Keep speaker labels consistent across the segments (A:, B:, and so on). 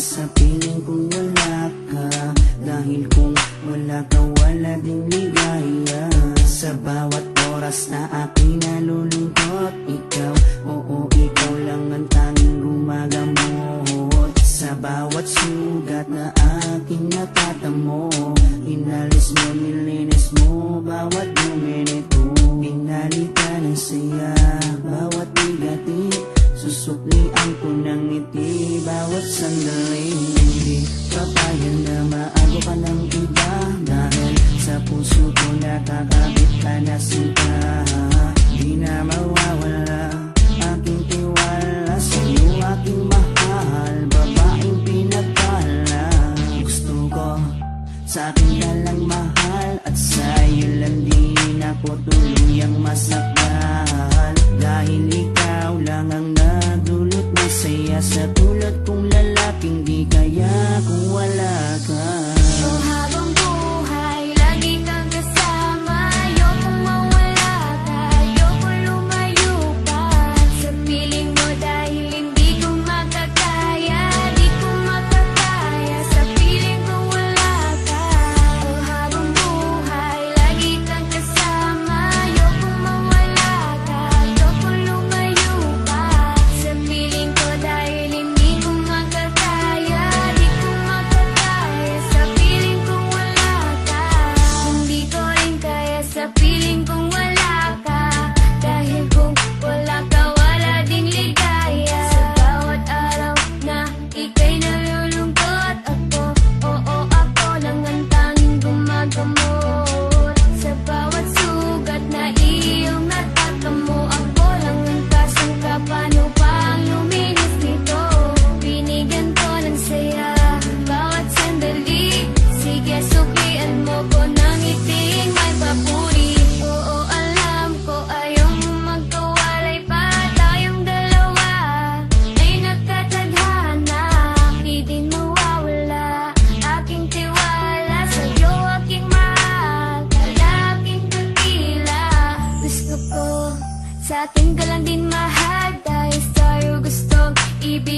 A: sa piling kung wala ka. Dahil kung wala ka wala din ligaya. Sa bawat oras na aking nalulungkot Ikaw, oo ikaw lang ang tanging gumagamot. Sa bawat sugat na aking natatamo Inalis mo, nilinis mo Bawat minute Pinalita ng saya Bawat bigatin Susuklian ko ng ngiti Bawat sandali. Hindi papayag na maago ka ng iba Dahil sa puso ko nakakabit ka na sinta Di na mawawala Aking tiwala Sa'yo aking mahal. Babaeng pinagpala Gusto ko sa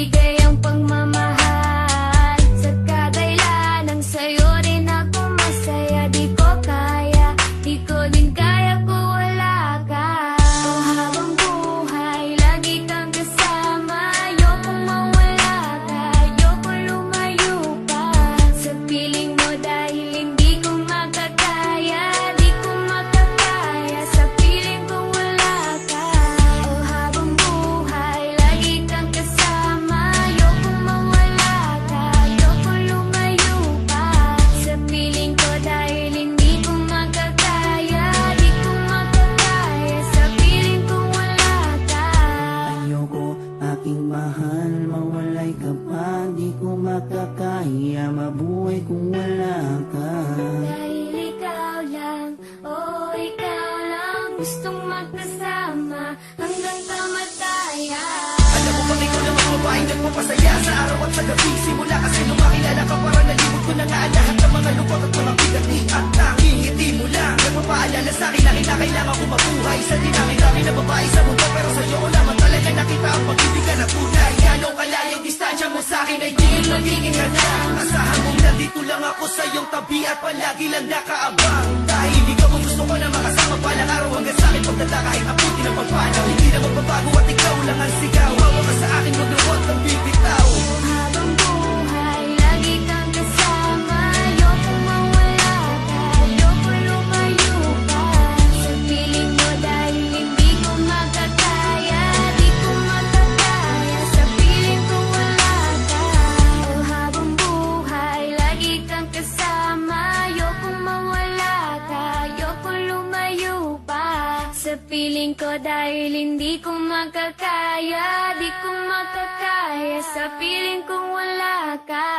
B: ibigay ang pagmamahal makakaya
A: Mabuhay kung wala ka.
B: Dahil ikaw lang, oo ikaw lang. Gustong magkasama hanggang kamatayan.
C: Alam mo bang ikaw lang ang babaeng nagpapasaya Sa araw at sa gabi? Simula kasi nung makilala ka Para nalimot ko na nga lahat ng mga lungkot at mga bigat ni At tanging ngiti mo lang. Nagpapaalala sa akin na kinakailangan ko mabuhay. Sa dinami-dami na babae sa mundo Pero sa'yo ko lamang talaga nakita ang pag-ibig na tunay. Gano'ng kalayang distansya mo sa akin ay magiging na Asahan mong nandito lang ako sa iyong tabi At palagi lang nakaabang. Dahil ikaw ang gusto ko na makasama Palang araw hanggang sa akin pagdala kahit abutin ang pagpanaw Hindi na magbabago at ikaw lang ang sigaw
B: Sa piling ko dahil hindi ko makakaya Di ko makakaya, sa piling kong wala ka